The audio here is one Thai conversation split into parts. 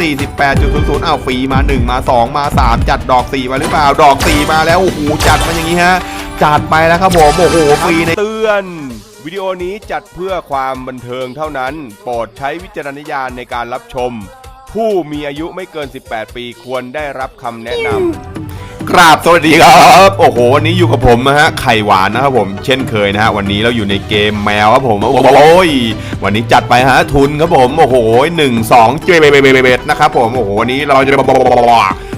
48.00อ้าวฟรีมา 1 มา 2 มา 3 จัดดอก 4 มาหรือเปล่า ดอก 4 มาแล้ว โอ้โห จัดมาอย่างนี้ฮะ จัดไปแล้วครับผม โอ้โห ฟรีในเตือนวิดีโอนี้จัดเพื่อความบันเทิงเท่านั้น โปรดใช้วิจารณญาณในการรับชม ผู้มีอายุไม่เกิน 18 ปีควรได้รับคำแนะนำ กราบสวัสดีครับ โอ้โหวันนี้อยู่กับผมนะฮะไข่หวานนะครับผมเช่นเคยนะฮะวันนี้เราอยู่ในเกมแมวครับผมโอ้โหยวันนี้จัดไปฮะทุนครับผมโอ้โหหนึ่งสองเจเบเบเบเบนะครับผมโอ้โหวันนี้เราจะ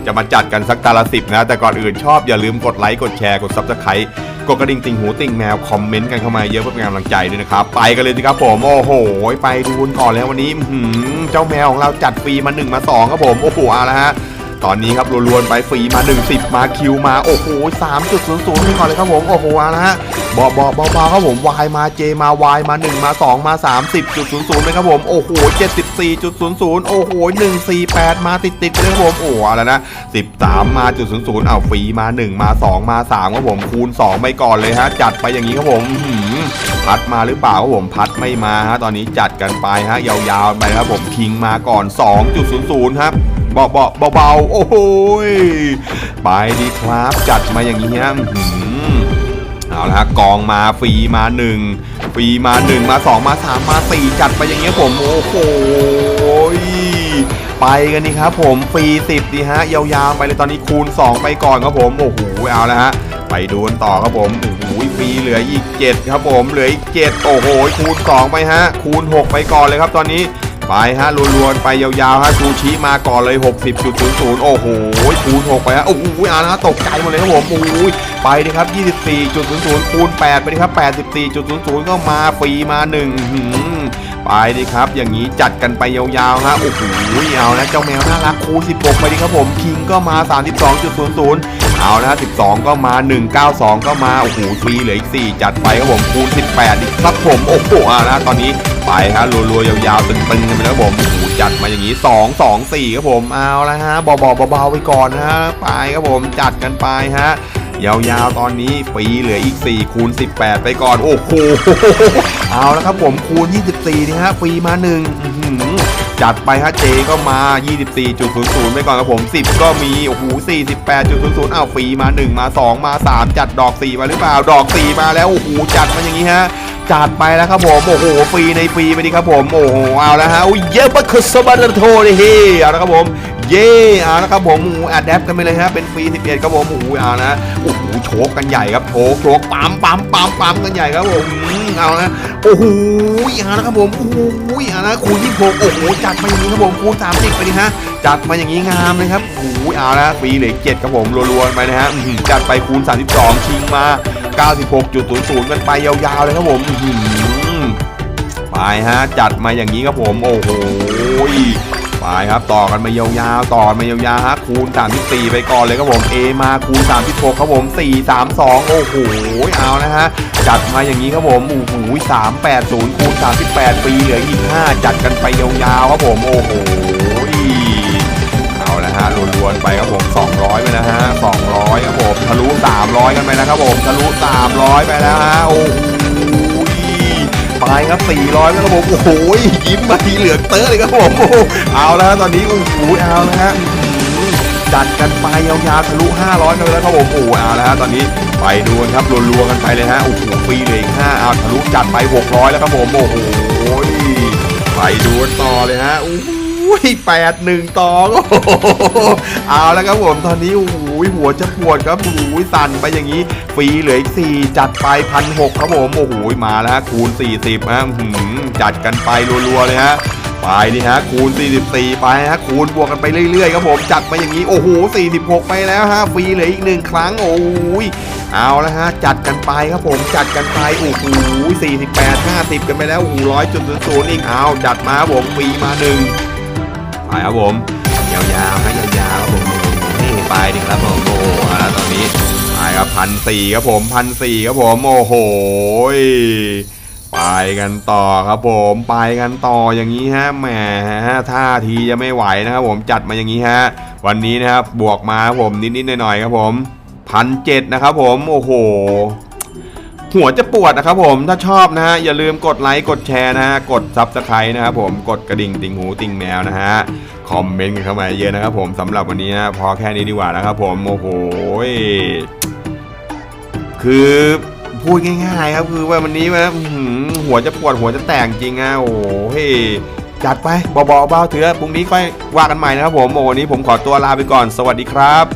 จะมาจัดกันสักตาละสิบนะ แต่ก่อนอื่นชอบอย่าลืมกดไลค์กดแชร์กดซับสไครต์กดกระดิ่งติ่งหูติ่งแมวคอมเมนต์กันเข้ามาเยอะเพื่อเป็นกำลังใจด้วยนะครับ ไปกันเลยสิครับผมโอ้โห ไปดูกันก่อนแล้ววันนี้หือเจ้าแมวของเราจัดฟรีมาหนึ่งมาสองครับผมโอ้โหเอาละฮะ ตอนนี้ครับรวนๆไปฟรีมา10 มาคิวมาโอ้โห3.00ไปก่อนเลยครับผมโอ้โหเอาละฮะบอบอบเบาๆครับผมวายมาเจมาวายมา1มา2มา30.00เลยครับผมโอ้โห74.00 โอ้โห148 มาติดๆเลยครับผมโอ้โหอาแล้วนะ 13 มาจุด00เอาฟรีมา 1 มา 2 มา3ครับผมคูณ 2 ไปก่อนเลยฮะจัดไปอย่างนี้ครับผมพัดมาหรือเปล่าครับผมพัดไม่มาฮะตอนนี้จัดกันไปฮะยาวๆไปครับผมคิงมาก่อน 2.00 ครับ เบาๆเบาโอ้โหยไปดีครับ จัดมาอย่างนี้ฮะเอาละฮะกองมาฟรีมาหนึ่งฟรีมาหนึ่งมาสองมาสามมาสี่จัดไปอย่างเงี้ยผมโอ้โหยไปกันนี่ครับผมฟรีสิบดีฮะยาวๆไปเลยตอนนี้คูณ 2 ไปก่อนครับผมโอ้โหเอาละฮะไปดูกันต่อครับผมโอ้โหฟรีเหลืออีก 7 ครับผมเหลืออีก 7 โอ้โหคูณ 2 ไปฮะคูณ 6 ไปก่อนเลยครับตอนนี้ ไปฮะลวนๆไปยาวๆฮะซูชิมาก่อนเลย 60.00 โอ้โหคูณ6ไปฮะโอ้โหอ่านะตกใจหมดเลยครับผมโอ้โหไปดิครับ 24.00 คูณ 8 ไปดิครับ 84.00 ก็มาฟรีมา1อื้อหือไปดิครับ อย่างนี้จัดกันไปยาวๆฮะโอ้โหเอานะเจ้าแมวน่ารักคูณ16 ไปดิครับผมคิงก็มา 32.00 เอานะ12 ก็มา 192 ก็มา โอ้โหฟรีเหลืออีก 4 จัดไปครับผมคูณ 18อีกครับผม โอ้โหอ่านะตอนนี้ไปฮะรัวๆ ยาวๆ ตึงๆกันไปแล้วครับผมโอ้โหจัดมาอย่างนี้ 2 2 4 ครับผม เอาละฮะเบาๆเบาๆไปก่อนนะฮะ ไปครับผม จัดกันไปฮะยาวๆ ตอนนี้ฟรีเหลืออีก 4 คูณ 18 ไปก่อน โอ้โห เอาละครับผมคูณ 24นี่ฮะฟรีมา1อื้อหือ จัดไปฮะเจก็มา 24.00 ไปก่อนครับผม 10 ก็มี โอ้โห 48.00อาฟรีมา 1 มา 2 มา 3 จัดดอก 4 มาหรือเปล่า ดอก 4 มาแล้ว โอ้โห จัดมาอย่างนี้ฮะจัดไปแล้วครับผม โอ้โห ฟรีในฟรีไปดีครับผม โอ้โห เอาแล้วฮะอุ้ยเยอะมากคือสบัตโทเลยเฮ้เอาแล้วครับผม เย่เอาล้วครับผมโอ้โหอัดแอปกันไปเลยฮะเป็นฟรี 11ครับผมโอ้โหเอานะโอ้โหโชกกันใหญ่ครับโชกโชกปั๊มปั๊มปั๊มปั๊มกันใหญ่ครับผมอืมเอานะโอ้โหเอาแล้วครับผมโอ้โหเอานะคูณ26โอ้โหจัดมาอย่างนี้ครับผมคูณ30ไปดิฮะจัดมาอย่างนี้งามเลยครับโอ้โหเอาละฟรีเหลืออกเจ็ดครับผมรัวๆไปนะฮะจัดไปคูณ32ชิงมา96.00กันไปยาวๆเลยครับผมไปฮะ จัดมาอย่างนี้ครับผม โอ้โห ไปครับต่อกันมายาวๆต่อกันมายาวๆฮะคูณ34 ไปก่อนเลยครับผม A มาคูณ36ครับผม 4 3 2 โอ้โหเอานะฮะจัดมาอย่างนี้ครับผมโอ้โห380คูณ38 ปีเหลืออีก5จัดกันไปยาวๆครับผมโอ้โหเอาละฮะลวนๆไปครับผม 200 ไปนะฮะ200ครับผมทะลุ 300 กันไปนะครับผมทะลุ 300 ไปแล้วฮะโอ้โห ไปครับ 400แล้วครับผมโอ้โหยิ้มมาทีเหลืองเตอร์เลยครับผมเอาแล้วตอนนี้โอ้โหเอาแล้วฮะจัดกันไปยาวๆทะลุ 500กันแล้วครับผมโอ้โหเอาแล้วฮะตอนนี้ไปดูกันครับรัวๆกันไปเลยฮะโอ้โหฟรีเลย5เอาทะลุจัดไป 600 แล้วครับผมโอ้โหไปดูต่อเลยฮะโอ้ โหแปดหนึ่งตอโอ้โหเอาแล้วครับผมตอนนี้โอ้โหหัวจะปวดครับโอ้โหสั่นไปอย่างนี้ฟรีเหลืออีกสี่จัดไปพันหกครับผมโอ้โหมาแล้วฮะคูณ40ฮะอื้อหือจัดกันไปรัวๆเลยฮะไปนี่ฮะคูณ 44 ไปฮะคูณบวกกันไปเรื่อยๆครับผมจัดมาอย่างนี้โอ้โห 46 ไปแล้วฮะฟรีเหลืออีกหนึ่งครั้งโอ้ยเอาละฮะจัดกันไปครับผมจัดกันไปโอ้โห48 50 กันไปแล้วโอ้โหร้อยจุดศูนย์อีกเอาจัดมาครับผมฟรีมาหนึ่ง ไปครับผมยาวๆฮะยาวๆครับผมนี่ไปดิครับผมโอ้โหตอนนี้ไปครับพันสี่ครับผมพันสี่ครับผมโอ้โหไปกันต่อครับผมไปกันต่ออย่างนี้ฮะแหมท่าทีจะไม่ไหวนะครับผมจัดมาอย่างนี้ฮะวันนี้นะครับบวกมาครับผมนิดๆหน่อยๆครับผมพันเจ็ดนะครับผมโอ้โห หัวจะปวดนะครับผมถ้าชอบนะฮะอย่าลืมกดไลค์กดแชร์นะฮะกดซับสไครต์นะครับผมกดกระดิ่งติ่งหูติ่งแมวนะฮะคอมเมนต์กันเข้ามาเยอะนะครับผมสำหรับวันนี้นะพอแค่นี้ดีกว่านะครับผมโอ้โหคือพูดง่ายๆครับคือว่าวันนี้ว่าหัวจะปวดหัวจะแตกจริงอะโอ้โหจัดไปเบาๆเบาเถอะพรุ่งนี้ค่อยว่ากันใหม่นะครับผมโอ้วันนี้ผมขอตัวลาไปก่อนสวัสดีครับ